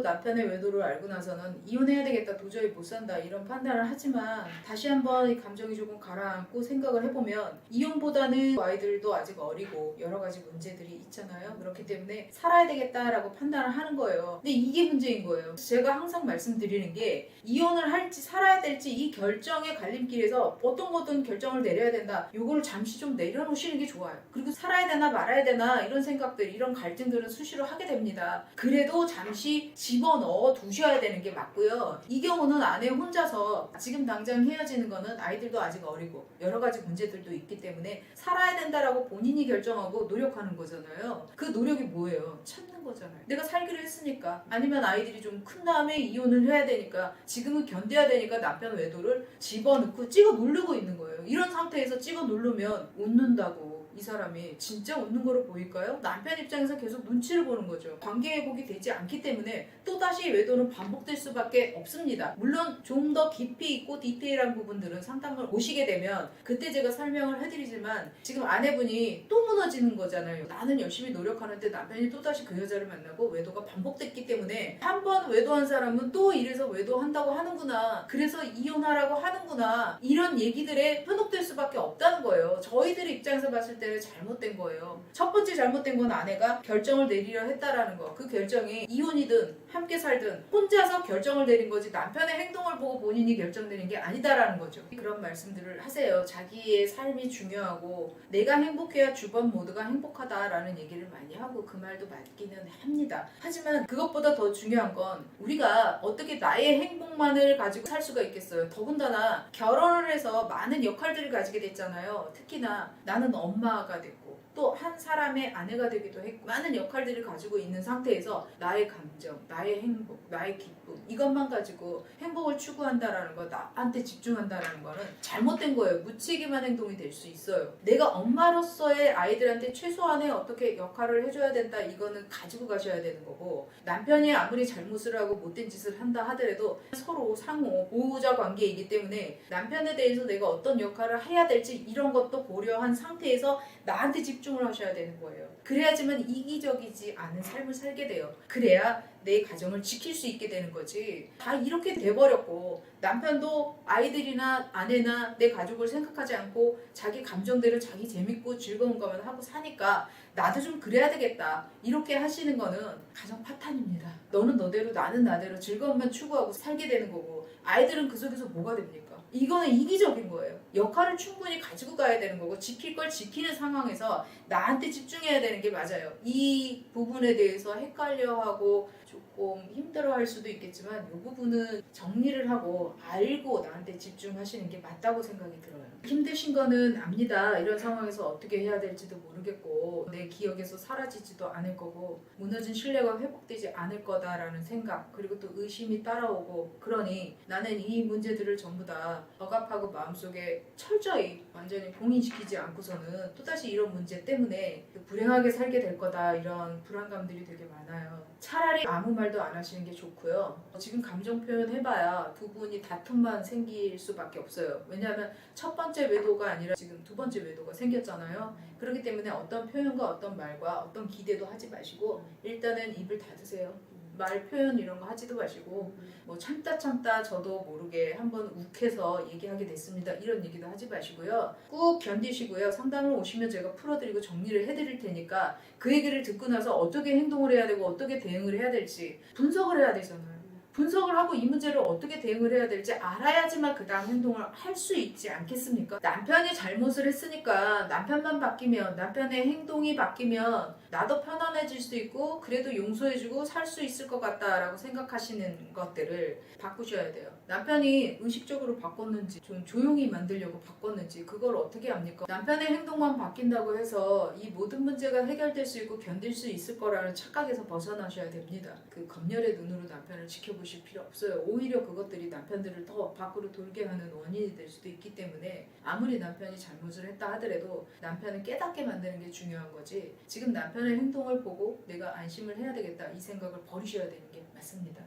남편의 외도를 알고 나서는 이혼해야 되겠다 도저히 못 산다 이런 판단을 하지만 다시 한번 이 감정이 조금 가라앉고 생각을 해보면 이혼보다는 아이들도 아직 어리고 여러 가지 문제들이 있잖아요. 그렇기 때문에 살아야 되겠다라고 판단을 하는 거예요. 근데 이게 문제인 거예요. 제가 항상 말씀드리는 게 이혼을 할지 살아야 될지 이 결정의 갈림길에서 어떤 거든 결정을 내려야 된다. 요거를 잠시 좀 내려놓으시는 게 좋아요. 그리고 살아야 되나 말아야 되나 이런 생각들 이런 갈등들은 수시로 하게 됩니다. 그래도 잠시 집어넣어 두셔야 되는 게 맞고요. 이 경우는 아내 혼자서 지금 당장 헤어지는 거는 아이들도 아직 어리고 여러 가지 문제들도 있기 때문에 살아야 된다라고 본인이 결정하고 노력하는 거잖아요. 그 노력이 뭐예요? 참는 거잖아요. 내가 살기로 했으니까 아니면 아이들이 좀 큰 다음에 이혼을 해야 되니까 지금은 견뎌야 되니까 남편 외도를 집어넣고 찍어 누르고 있는 거예요. 이런 상태에서 찍어 누르면 웃는다고. 이 사람이 진짜 웃는 거로 보일까요? 남편 입장에서 계속 눈치를 보는 거죠. 관계 회복이 되지 않기 때문에 또다시 외도는 반복될 수밖에 없습니다. 물론 좀 더 깊이 있고 디테일한 부분들은 상담을 오시게 되면 그때 제가 설명을 해드리지만 지금 아내분이 또 무너지는 거잖아요. 나는 열심히 노력하는데 남편이 또다시 그 여자를 만나고 외도가 반복됐기 때문에 한 번 외도한 사람은 또 이래서 외도한다고 하는구나. 그래서 이혼하라고 하는구나. 이런 얘기들에 현혹될 수밖에 없다는 거예요. 저희들 입장에서 봤을 때는 잘못된 거예요. 첫 번째 잘못된 건 아내가 결정을 내리려 했다라는 거. 그 결정이 이혼이든 함께 살든 혼자서 결정을 내린 거지 남편의 행동을 보고 본인이 결정 내린 게 아니다라는 거죠. 그런 말씀들을 하세요. 자기의 삶이 중요하고 내가 행복해야 주변 모두가 행복하다라는 얘기를 많이 하고 그 말도 맞기는 합니다. 하지만 그것보다 더 중요한 건 우리가 어떻게 나의 행복만을 가지고 살 수가 있겠어요. 더군다나 결혼을 해서 많은 역할들을 가지게 됐잖아요. 특히나 나는 엄마 가 됐고 또 한 사람의 아내가 되기도 했고 많은 역할들을 가지고 있는 상태에서 나의 감정, 나의 행복, 나의 기쁨 이것만 가지고 행복을 추구한다라는 거 나한테 집중한다라는 거는 잘못된 거예요. 무책임한 행동이 될 수 있어요. 내가 엄마로서의 아이들한테 최소한의 어떻게 역할을 해줘야 된다 이거는 가지고 가셔야 되는 거고 남편이 아무리 잘못을 하고 못된 짓을 한다 하더라도 서로 상호 보호자 관계이기 때문에 남편에 대해서 내가 어떤 역할을 해야 될지 이런 것도 고려한 상태에서 나한테 집중 을 하셔야 되는 거예요. 그래야지만 이기적이지 않은 삶을 살게 돼요. 그래야 내 가정을 지킬 수 있게 되는 거지. 다 이렇게 돼버렸고 남편도 아이들이나 아내나 내 가족을 생각하지 않고 자기 감정대로 자기 재밌고 즐거운 것만 하고 사니까 나도 좀 그래야 되겠다. 이렇게 하시는 거는 가정 파탄입니다. 너는 너대로 나는 나대로 즐거움만 추구하고 살게 되는 거고 아이들은 그 속에서 뭐가 됩니까? 이거는 이기적인 거예요. 역할을 충분히 가지고 가야 되는 거고 지킬 걸 지키는 상황에서 나한테 집중해야 되는 게 맞아요. 이 부분에 대해서 헷갈려하고 조금 힘들어할 수도 있겠지만 이 부분은 정리를 하고 알고 나한테 집중하시는 게 맞다고 생각이 들어요. 힘드신 거는 압니다. 이런 상황에서 어떻게 해야 될지도 모르겠고 내 기억에서 사라지지도 않을 거고 무너진 신뢰가 회복되지 않을 거다라는 생각 그리고 또 의심이 따라오고 그러니 나는 이 문제들을 전부 다 억압하고 마음속에 철저히 완전히 봉인시키지 않고서는 또다시 이런 문제 때문에 불행하게 살게 될 거다 이런 불안감들이 되게 많아요. 차라리 아무 말도 안 하시는 게 좋고요. 지금 감정 표현 해봐야 두 분이 다툼만 생길 수밖에 없어요. 왜냐하면 첫 번째 외도가 아니라 지금 두 번째 외도가 생겼잖아요. 그렇기 때문에 어떤 표현과 어떤 말과 어떤 기대도 하지 마시고 일단은 입을 닫으세요. 말 표현 이런 거 하지도 마시고 뭐 참다 참다 저도 모르게 한번 욱해서 얘기하게 됐습니다. 이런 얘기도 하지 마시고요. 꾹 견디시고요. 상담을 오시면 제가 풀어드리고 정리를 해드릴 테니까 그 얘기를 듣고 나서 어떻게 행동을 해야 되고 어떻게 대응을 해야 될지 분석을 해야 되잖아요. 분석을 하고 이 문제를 어떻게 대응을 해야 될지 알아야지만 그 다음 행동을 할 수 있지 않겠습니까? 남편이 잘못을 했으니까 남편만 바뀌면 남편의 행동이 바뀌면 나도 편안해질 수 있고 그래도 용서해주고 살 수 있을 것 같다라고 생각하시는 것들을 바꾸셔야 돼요. 남편이 의식적으로 바꿨는지 좀 조용히 만들려고 바꿨는지 그걸 어떻게 합니까? 남편의 행동만 바뀐다고 해서 이 모든 문제가 해결될 수 있고 견딜 수 있을 거라는 착각에서 벗어나셔야 됩니다. 그 검열의 눈으로 남편을 지켜 보실 필요 없어요. 오히려 그것들이 남편들을 더 밖으로 돌게 하는 원인이 될 수도 있기 때문에 아무리 남편이 잘못을 했다 하더라도 남편을 깨닫게 만드는 게 중요한 거지 지금 남편의 행동을 보고 내가 안심을 해야 되겠다 이 생각을 버리셔야 되는 게 맞습니다.